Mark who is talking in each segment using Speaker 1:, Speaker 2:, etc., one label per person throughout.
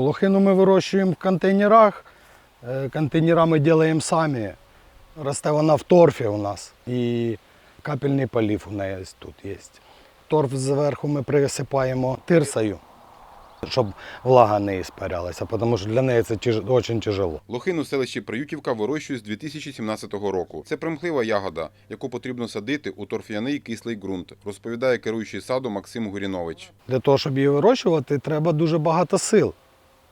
Speaker 1: Лохину ми вирощуємо в контейнерах. Е, Контейнера ми робимо самі. Росте вона в торфі у нас. І капельний полив у неї тут є. Торф зверху ми присипаємо тирсою, щоб влага не іспарялася, тому що для неї це тяж- дуже тяжело.
Speaker 2: Лохин у селищі Приютівка вирощують з 2017 року. Це примхлива ягода, яку потрібно садити у торф'яний кислий ґрунт, розповідає керуючий саду Максим Гурінович.
Speaker 1: Для того, щоб її вирощувати, треба дуже багато сил.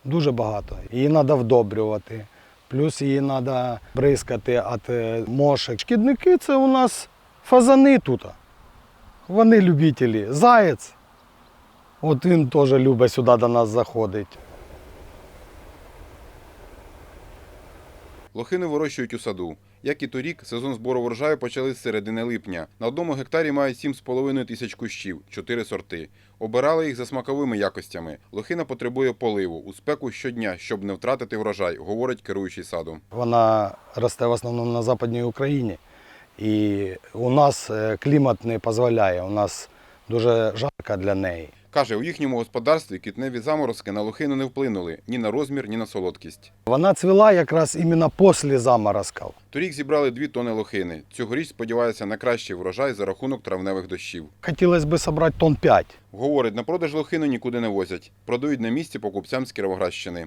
Speaker 1: Дуже багато. Її треба вдобрювати. Плюс її треба бризкати від е, мошек. Шкідники це у нас фазани тут. Вони любителі. Заєць. От він теж любить сюди до нас заходить.
Speaker 2: Лохини вирощують у саду. Як і торік, сезон збору врожаю почали з середини липня. На одному гектарі мають 7,5 тисяч кущів, 4 сорти. Обирали їх за смаковими якостями. Лохина потребує поливу у спеку щодня, щоб не втратити врожай, говорить керуючий садом.
Speaker 1: Вона росте в основному на Западній Україні. І у нас е, клімат не дозволяє, у нас дуже жарко для неї.
Speaker 2: Каже, у їхньому господарстві квітневі заморозки на лохину не вплинули ні на розмір, ні на солодкість.
Speaker 1: Вона цвіла якраз іменно після заморозків.
Speaker 2: Торік зібрали дві тони лохини. Цьогоріч сподіваються на кращий врожай за рахунок травневих дощів.
Speaker 1: Хотілося б зібрати тонн 5.
Speaker 2: Говорить, на продаж лохину нікуди не возять. Продають на місці покупцям з Кіровоградщини.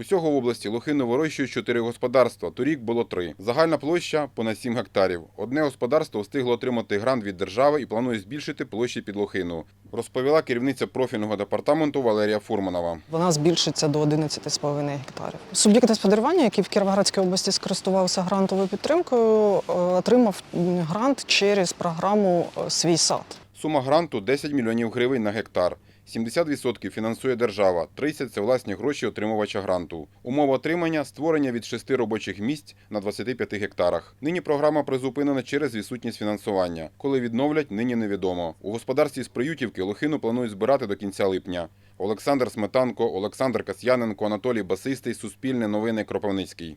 Speaker 2: Усього в області лохину вирощують чотири господарства. Торік було три. Загальна площа понад 7 гектарів. Одне господарство встигло отримати грант від держави і планує збільшити площі під лохину. Розповіла керівниця профільного департаменту Валерія Фурманова.
Speaker 3: Вона збільшиться до 11,5 гектарів. Суб'єкт господарювання, який в Кіровоградській області скористувався грантовою підтримкою, отримав грант через програму Свій сад.
Speaker 2: Сума гранту 10 мільйонів гривень на гектар. 70% фінансує держава, 30% – це власні гроші отримувача гранту. Умова отримання – створення від 6 робочих місць на 25 гектарах. Нині програма призупинена через відсутність фінансування. Коли відновлять, нині невідомо. У господарстві з Приютівки лохину планують збирати до кінця липня. Олександр Сметанко, Олександр Касьяненко, Анатолій Басистий, Суспільне новини Кропивницький.